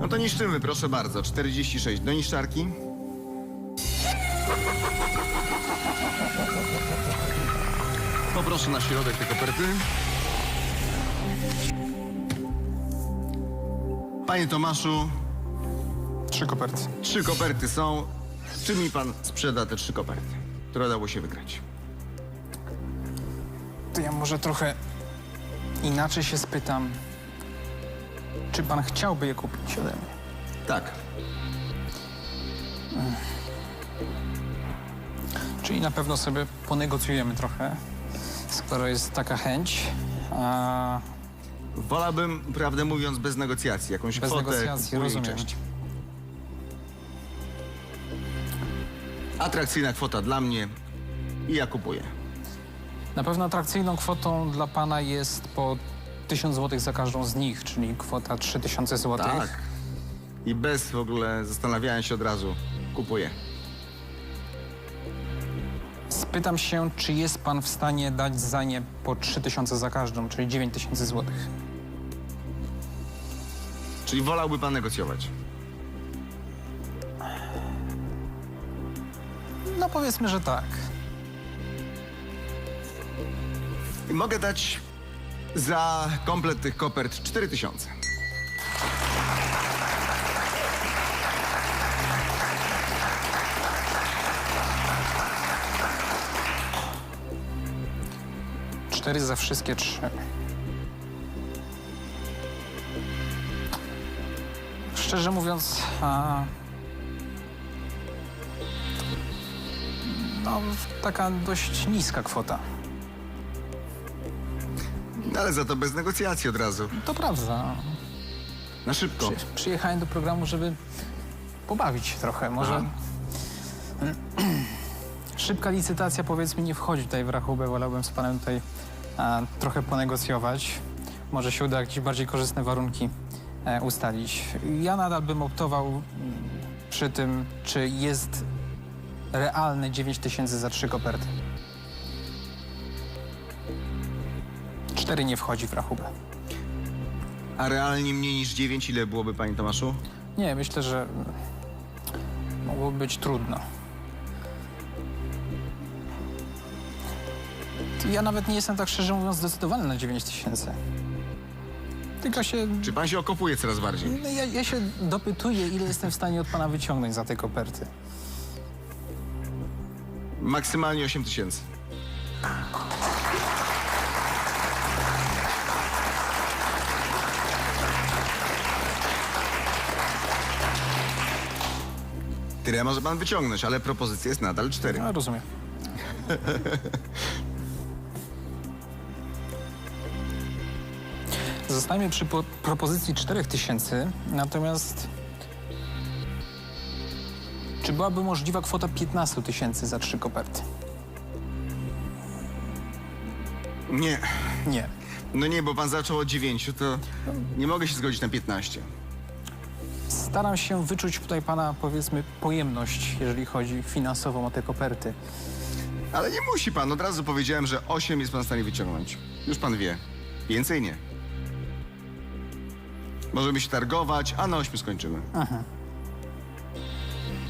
No to niszczymy, proszę bardzo. 46 do niszczarki. Poproszę na środek te koperty. Panie Tomaszu, Trzy koperty. trzy koperty są. Czy mi pan sprzeda te trzy koperty, które udało się wygrać? To ja może trochę inaczej się spytam. Czy pan chciałby je kupić ode mnie? Tak. Czyli na pewno sobie ponegocjujemy trochę, skoro jest taka chęć. A Wolałbym, prawdę mówiąc, bez negocjacji. Jakąś Bez kwotę negocjacji, kupuję i rozumiem. cześć. Atrakcyjna kwota dla mnie i ja kupuję. na pewno atrakcyjną kwotą dla pana jest po 1000 zł za każdą z nich, czyli kwota 3000 zł. Tak. I bez w ogóle zastanawiania się od razu kupuję. Spytam się, czy jest pan w stanie dać za nie po 3000 za każdą, czyli 9000 zł. Czyli wolałby pan negocjować. No powiedzmy, że tak. I mogę dać za komplet tych kopert 4000. Cztery za wszystkie trzy. Szczerze mówiąc, a... no, taka dość niska kwota. Ale za to bez negocjacji od razu. To prawda. Na szybko. Przy, przyjechałem do programu, żeby pobawić się trochę. Może szybka licytacja, powiedzmy, nie wchodzi tutaj w rachubę. Wolałbym z panem tutaj a, trochę ponegocjować. Może się uda jakieś bardziej korzystne warunki e, ustalić. Ja nadal bym optował mm, przy tym, czy jest realne 9 tysięcy za trzy koperty. Cztery nie wchodzi w rachubę. A realnie mniej niż 9 ile byłoby, panie Tomaszu? Nie, myślę, że mogłoby być trudno. Ja nawet nie jestem tak szczerze mówiąc zdecydowany na 9 tysięcy. Tylko się. Czy pan się okopuje coraz bardziej? no Ja, ja się dopytuję, ile jestem w stanie od pana wyciągnąć za te koperty. Maksymalnie 8 tysięcy. Tyle może pan wyciągnąć, ale propozycja jest nadal 4. No, rozumiem. Zostajemy przy po- propozycji 4000, natomiast czy byłaby możliwa kwota 15 tysięcy za trzy koperty? Nie, Nie. no nie, bo pan zaczął od 9, to nie mogę się zgodzić na 15. Staram się wyczuć tutaj pana, powiedzmy, pojemność, jeżeli chodzi finansową o te koperty. Ale nie musi pan, od razu powiedziałem, że 8 jest pan w stanie wyciągnąć. Już pan wie. Więcej nie. Możemy się targować, a na 8 skończymy.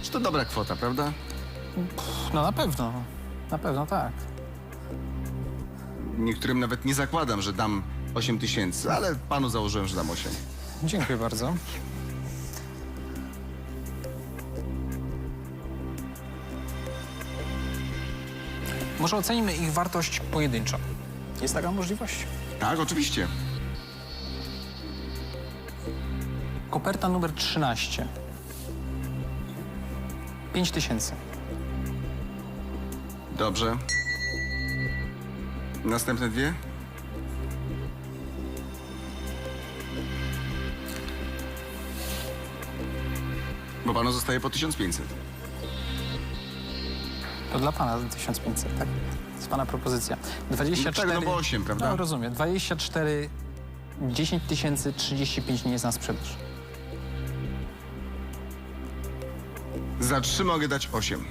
Czy to dobra kwota, prawda? No na pewno, na pewno tak. Niektórym nawet nie zakładam, że dam 8 tysięcy, ale panu założyłem, że dam 8. Dziękuję bardzo. Może ocenimy ich wartość pojedynczo. Jest taka możliwość? Tak, oczywiście. Koperta numer 13. 5 tysięcy. Dobrze. Następne dwie? Bo panu zostaje po 1500. Dla pana 1500, tak? To jest pana propozycja. 24... No tak, no bo osiem, prawda? No rozumiem. 24, 10 tysięcy, 35 nie jest na sprzedaż. Za trzy mogę dać 8.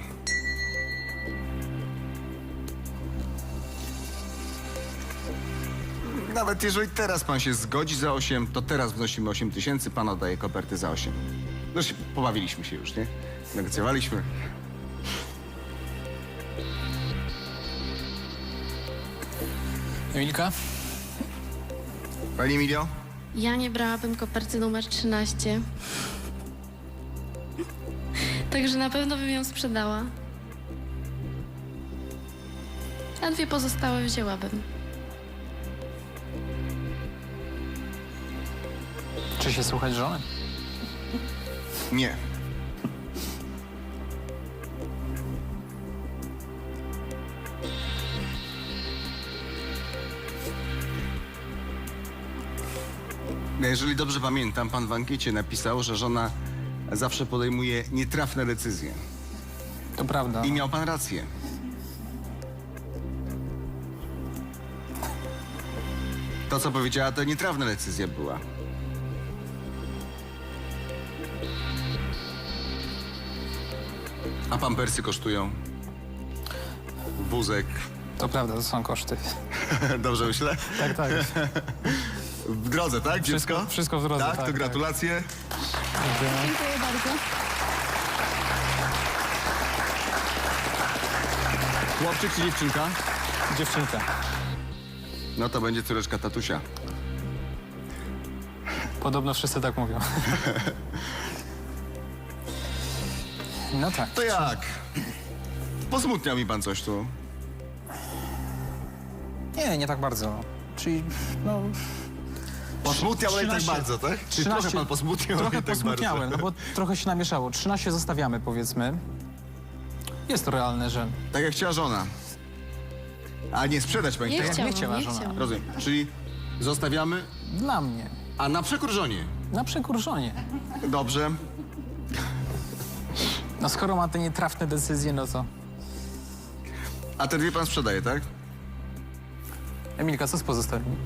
Nawet jeżeli teraz pan się zgodzi za 8, to teraz wnosimy 8 tysięcy, pan oddaje koperty za 8. No się, pobawiliśmy się już, nie? Negocjowaliśmy. Emilka? Pani Emilio? Ja nie brałabym koperty numer 13. Także na pewno bym ją sprzedała. A dwie pozostałe wzięłabym. Czy się słuchać żony? Nie. Jeżeli dobrze pamiętam, pan w ankiecie napisał, że żona zawsze podejmuje nietrafne decyzje. To prawda. I miał pan rację. To, co powiedziała, to nietrawna decyzja była. A pampersy kosztują. Wózek. To prawda, to są koszty. Dobrze myślę? Tak, tak. W drodze, tak, Wszystko- dziecko? wszystko w drodze, Tak, tak, to tak. gratulacje. Dziękuję bardzo. Chłopczyk czy dziewczynka? Dziewczynka. No to będzie córeczka tatusia. Podobno wszyscy tak mówią. No tak. To jak? Posmutniał mi pan coś tu. Nie, nie tak bardzo. Czyli, no... Posmutniał, ale nie tak 13 bardzo, tak? Czy 13 trochę pan posmutniał, ale Trochę nie tak posmutniałem, no bardzo? bo trochę się namieszało. 13 zostawiamy, powiedzmy. Jest to realne, że... Tak jak chciała żona. A nie sprzedać pani Nie tego? chciałam, chciała nie żona. chciałam. Rozumiem. Czyli zostawiamy, Dla mnie. a na przekór żonie. Na przekór żonie. Dobrze. No skoro ma te nietrafne decyzje, no to... A te dwie pan sprzedaje, tak? Emilka, co z pozostałymi?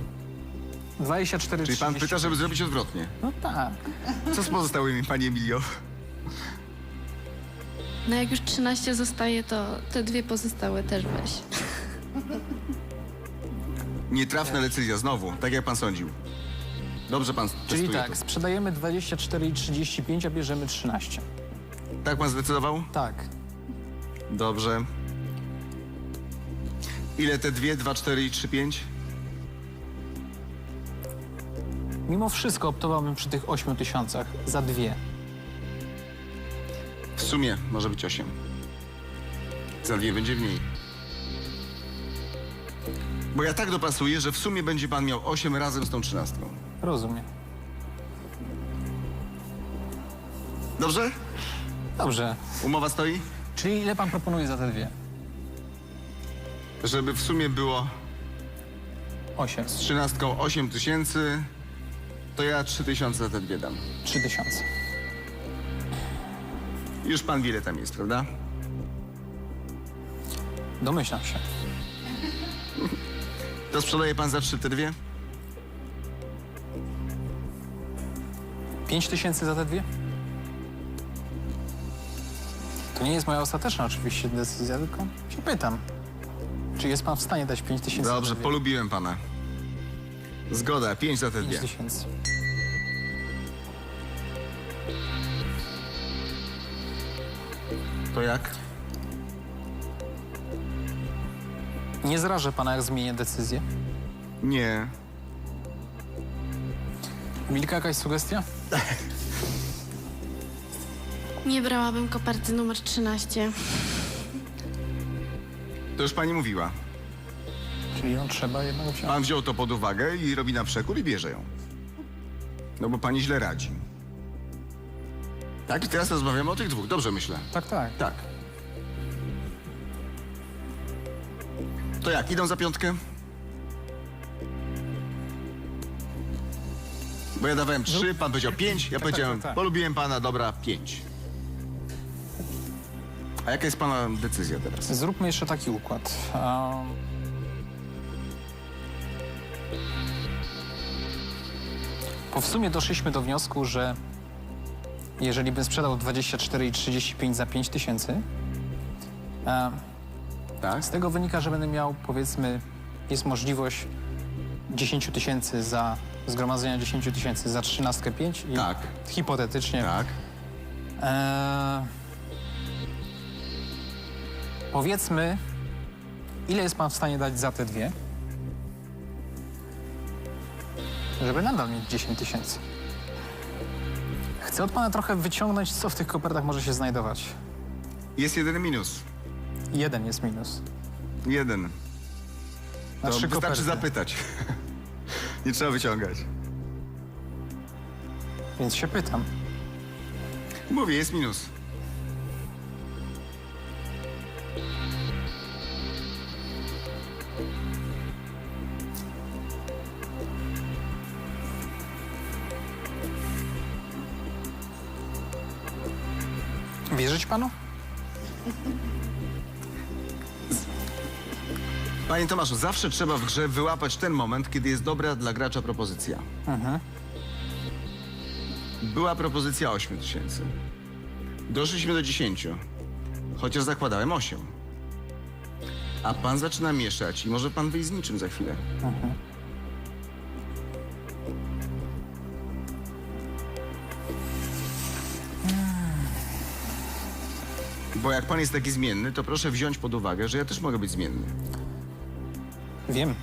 24, Czyli pan 30. pyta, żeby zrobić odwrotnie. No tak. Co z pozostałymi, pani Emilio? No jak już 13 zostaje, to te dwie pozostałe też weź. Nietrafna decyzja, znowu, tak jak pan sądził. Dobrze pan Czyli testuje tak, to. sprzedajemy 24 i 35, a bierzemy 13. Tak pan zdecydował? Tak. Dobrze. Ile te dwie? Dwa, cztery i trzy, pięć? Mimo wszystko optowałbym przy tych 8 tysiącach za dwie. W sumie może być osiem. Za dwie będzie mniej. Bo ja tak dopasuję, że w sumie będzie pan miał osiem razem z tą trzynastką. Rozumiem. Dobrze? Dobrze. Umowa stoi? Czyli ile pan proponuje za te dwie? Żeby w sumie było 8. z trzynastką osiem tysięcy, to ja trzy tysiące za te dwie dam. 3 tysiące. Już pan wie, ile tam jest, prawda? Domyślam się. To sprzedaje pan za trzy te dwie? 5 tysięcy za te dwie? To nie jest moja ostateczna oczywiście decyzja, tylko się pytam. Czy jest pan w stanie dać 5 tysięcy za Dobrze, te dwie? polubiłem pana. Zgoda, pięć za te 5 dwie. tysięcy. To jak? Nie zrażę pana, jak zmienię decyzję. Nie. Milka, jakaś sugestia? Nie brałabym koperty numer 13. To już pani mówiła. Ją trzeba jednak wziąć. Pan wziął to pod uwagę i robi na przekór i bierze ją. No bo pani źle radzi. Tak, i teraz rozmawiamy o tych dwóch. Dobrze myślę. Tak, tak. Tak. To jak, idą za piątkę? Bo ja dawałem trzy, pan powiedział pięć, ja tak, powiedziałem, tak, tak. polubiłem pana, dobra, pięć. A jaka jest pana decyzja teraz? Zróbmy jeszcze taki układ. Um, Po w sumie doszliśmy do wniosku, że jeżeli bym sprzedał 24 i 35 za 5 tysięcy, em, Tak? z tego wynika, że będę miał, powiedzmy, jest możliwość 10 tysięcy za zgromadzenia 10 tysięcy za trzynastkę 5 i Tak. hipotetycznie Tak. Eee, powiedzmy, ile jest pan w stanie dać za te dwie? Żeby nadal mieć 10 tysięcy. Chcę od pana trochę wyciągnąć, co w tych kopertach może się znajdować. Jest jeden minus. Jeden jest minus. Jeden. Na To trzy wystarczy koperty. zapytać. Nie trzeba wyciągać. Więc się pytam. Mówię, jest minus. Wierzyć panu? Panie Tomaszu, zawsze trzeba w grze wyłapać ten moment, kiedy jest dobra dla gracza propozycja. Była propozycja 8 tysięcy. Doszliśmy do 10, chociaż zakładałem 8. A pan zaczyna mieszać i może pan wyjść z niczym za chwilę. Bo jak pan jest taki zmienny, to proszę wziąć pod uwagę, że ja też mogę być zmienny. Wiem.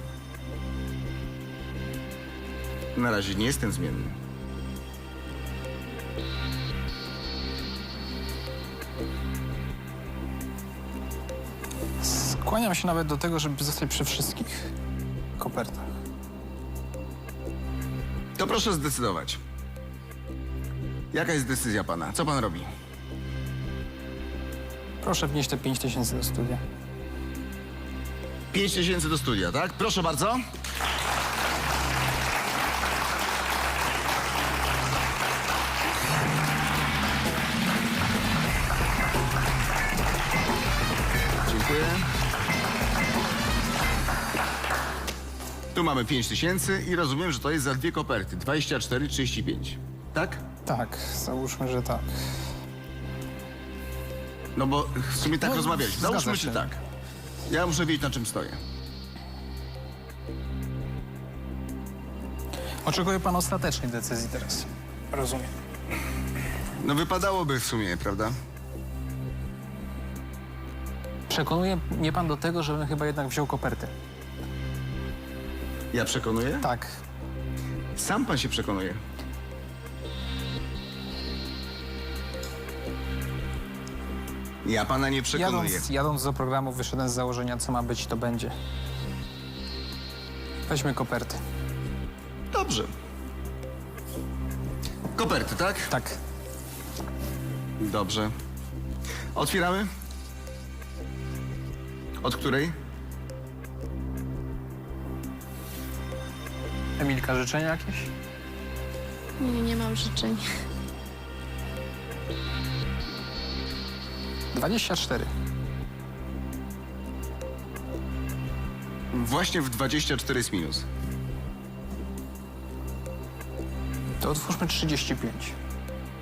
Na razie nie jestem zmienny. Skłaniam się nawet do tego, żeby zostać przy wszystkich kopertach. To proszę zdecydować. Jaka jest decyzja pana? Co pan robi? Proszę wnieść te 5 tysięcy do studia. 5 tysięcy do studia, tak? Proszę bardzo. Dziękuję. Tu mamy 5 tysięcy i rozumiem, że to jest za dwie koperty. 24, 35. Tak? Tak, załóżmy, że tak. No bo w sumie tak No, rozmawialiśmy. zgadza Załóżmy, się. tak. Ja muszę wiedzieć, na czym stoję. Oczekuje pan ostatecznej decyzji teraz. Rozumiem. No wypadałoby w sumie, prawda? Przekonuje mnie pan do tego, żebym chyba jednak wziął kopertę. Ja przekonuję? Tak. Sam pan się przekonuje. Ja pana nie przekonuję. Jadąc, jadąc do programu wyszedłem z założenia, co ma być, to będzie. Weźmy koperty. Dobrze. Koperty, tak? Tak. Dobrze. Otwieramy? Od której? Emilka, życzenia jakieś? Nie, nie mam życzeń. 24. Właśnie w 24 jest minus. To otwórzmy 35.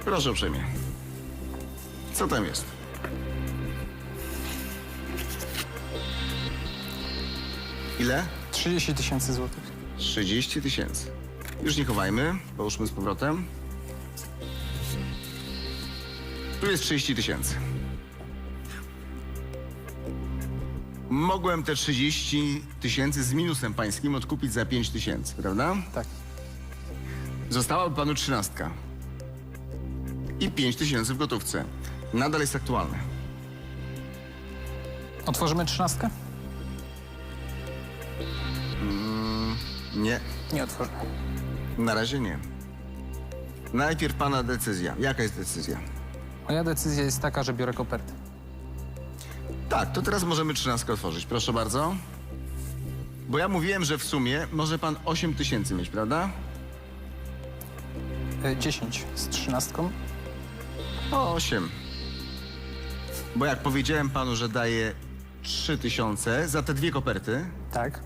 Proszę uprzejmie. Co tam jest? Ile? 30 tysięcy złotych. 30 tysięcy. Już nie chowajmy, połóżmy z powrotem. Tu jest 30 tysięcy. Mogłem te 30 tysięcy z minusem pańskim odkupić za 5 tysięcy, prawda? Tak. Zostałaby panu trzynastka. I 5 tysięcy w gotówce. Nadal jest aktualne. Otworzymy trzynastkę? Nie, Nie otworzymy. na razie nie. Najpierw pana decyzja. Jaka jest decyzja? Moja decyzja jest taka, że biorę kopertę. Tak, to teraz możemy trzynastkę otworzyć. Proszę bardzo. Bo ja mówiłem, że w sumie może pan 8 tysięcy mieć, prawda? E, 10 z trzynastką. O, 8. Bo jak powiedziałem panu, że daję 3 tysiące za te dwie koperty, Tak.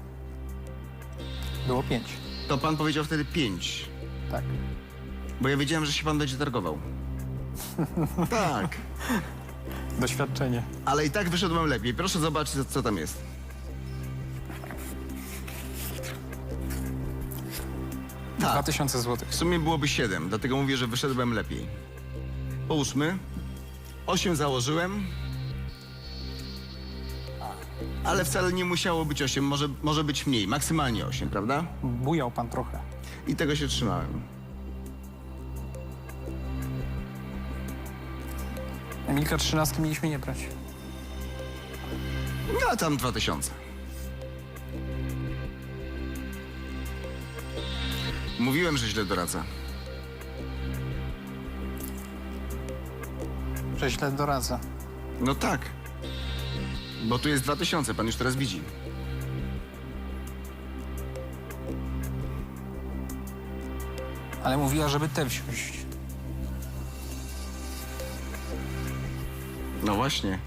Było 5. to pan powiedział wtedy 5. Tak. Bo ja wiedziałem, że się pan będzie targował. tak. Doświadczenie. Ale i tak wyszedłem lepiej. Proszę zobaczyć, co, co tam jest. Tak. 2000 zł. W sumie byłoby 7, dlatego mówię, że wyszedłem lepiej. Połóżmy. 8 założyłem. Ale wcale nie musiało być 8, może, może być mniej, maksymalnie 8, prawda? Bujał pan trochę. I tego się trzymałem. Emilka 13 mieliśmy nie brać. No tam 2000. Mówiłem, że źle doradza. Że źle doradza. No tak. Bo tu jest 2000, pan już teraz widzi. Ale mówiła, żeby te wziąć. No właśnie.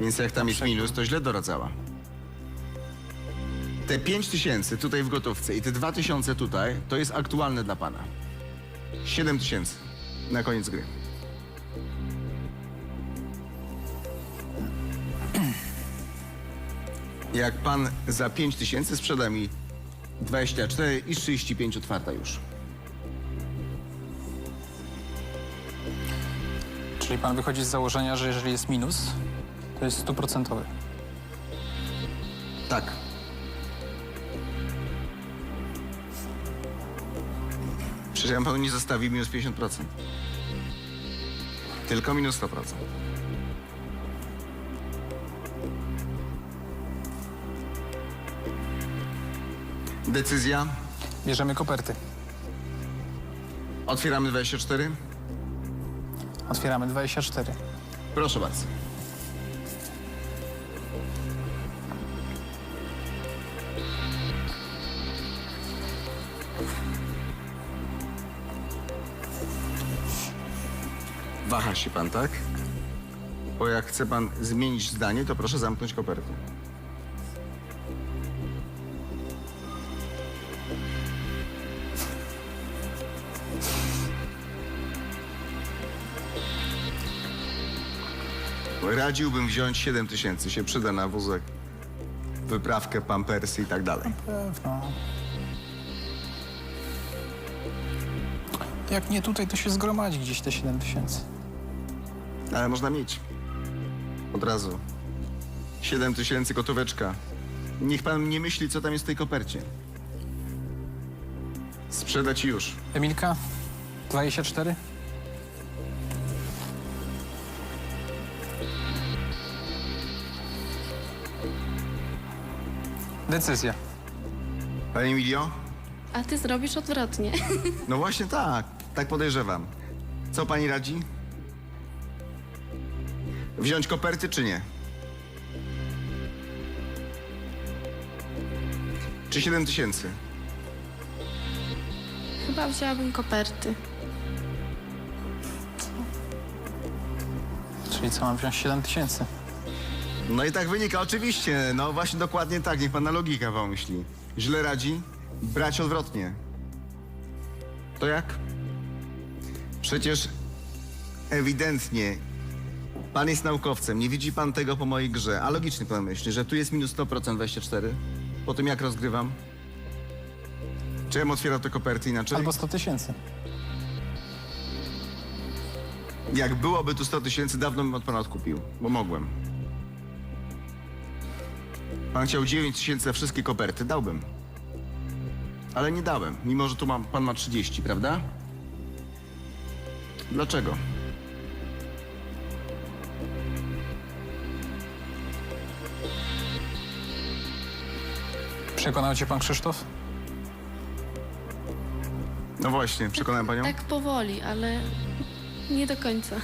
Więc jak tam jest minus, to źle doradzała. Te 5 tysięcy tutaj w gotówce i te 2 tysiące tutaj, to jest aktualne dla pana. 7 tysięcy na koniec gry. Jak pan za 5 tysięcy sprzeda mi 24 i 35 otwarta już. Czyli pan wychodzi z założenia, że jeżeli jest minus, to jest stuprocentowy. Tak. Przecież ja panu nie zostawił minus 50%. Tylko minus 100%. Decyzja. Bierzemy koperty. Otwieramy 24. Otwieramy 24. Proszę bardzo. Waha się pan, tak? Bo jak chce pan zmienić zdanie, to proszę zamknąć kopertę. Radziłbym wziąć 7 tysięcy, się przyda na wózek, wyprawkę, pampersy i tak dalej. Pewno. Jak nie tutaj, to się zgromadzi gdzieś te 7 tysięcy. Ale można mieć. Od razu. 7 tysięcy gotóweczka. Niech pan nie myśli, co tam jest w tej kopercie. Sprzedać już. Emilka, 24? Decyzja. Panie Emilio? A ty zrobisz odwrotnie. No właśnie tak. Tak podejrzewam. Co pani radzi? Wziąć koperty czy nie? Czy 7 tysięcy? Chyba wzięłabym koperty. Czyli co, mam wziąć 7 tysięcy? No i tak wynika, oczywiście. No właśnie dokładnie tak, niech pana logika pomyśli. Źle radzi, brać odwrotnie. To jak? Przecież ewidentnie pan jest naukowcem, nie widzi pan tego po mojej grze, a logicznie pan myśli, że tu jest minus 100% 24. Po tym jak rozgrywam? Czy ja bym otwierał te koperty inaczej? Albo 100 tysięcy. Jak byłoby tu 100 tysięcy, dawno bym od pana odkupił, bo mogłem. Pan chciał 9 tysięcy za wszystkie koperty, dałbym. Ale nie dałem, mimo że tu mam, pan ma 30, prawda? Dlaczego? Przekonał cię pan Krzysztof? No właśnie, przekonałem panią? Tak powoli, ale nie do końca.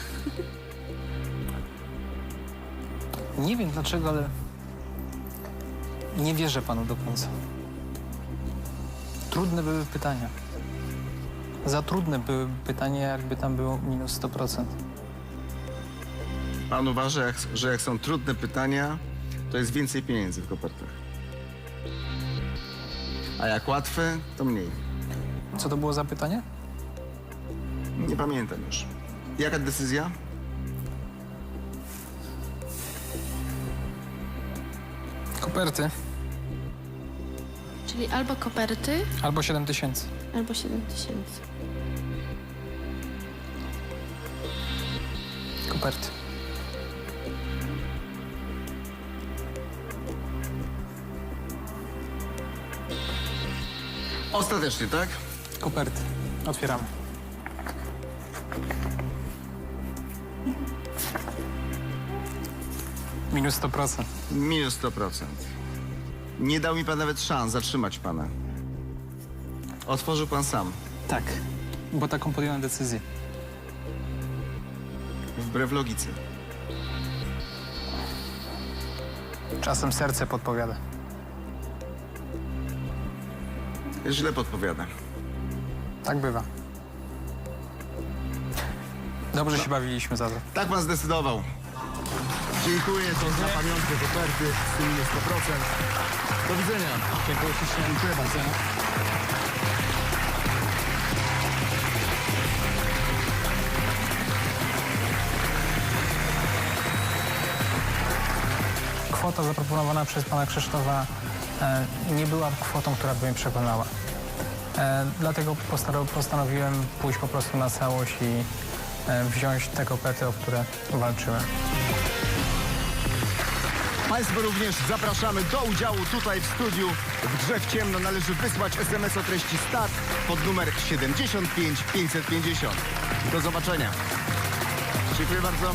Nie wiem dlaczego, ale nie wierzę panu do końca. Trudne były pytania. Za trudne były pytania, jakby tam było minus 100%. Pan uważa, jak, że jak są trudne pytania, to jest więcej pieniędzy w kopertach. A jak łatwe, to mniej. Co to było za pytanie? Nie pamiętam już. Jaka decyzja? Koperty Czyli albo koperty, albo 7 tysięcy. albo 7 tysięcy. Koperty. Ostatecznie, tak? Koperty. Otwieramy. Minus 100%. Minus 100%. Nie dał mi pan nawet szans zatrzymać pana. Otworzył pan sam, Tak, bo taką podjąłem decyzję. wbrew logice. Czasem serce podpowiada. Źle podpowiada. Tak bywa. Dobrze się bawiliśmy za to. Tak pan zdecydował. Dziękuję, to za pamiątkę koperty z tym minus 100%. Do widzenia. Dziękuję ślicznie. Dziękuję bardzo. Kwota zaproponowana przez pana Krzysztofa e, nie była kwotą, która by mnie przekonała. E, dlatego postanowiłem pójść po prostu na całość i e, wziąć te kopety, o które walczyłem. Państwo również zapraszamy do udziału tutaj w studiu. W grze w ciemno należy wysłać SMS o treści START pod numer 75 550. Do zobaczenia. Dziękuję bardzo.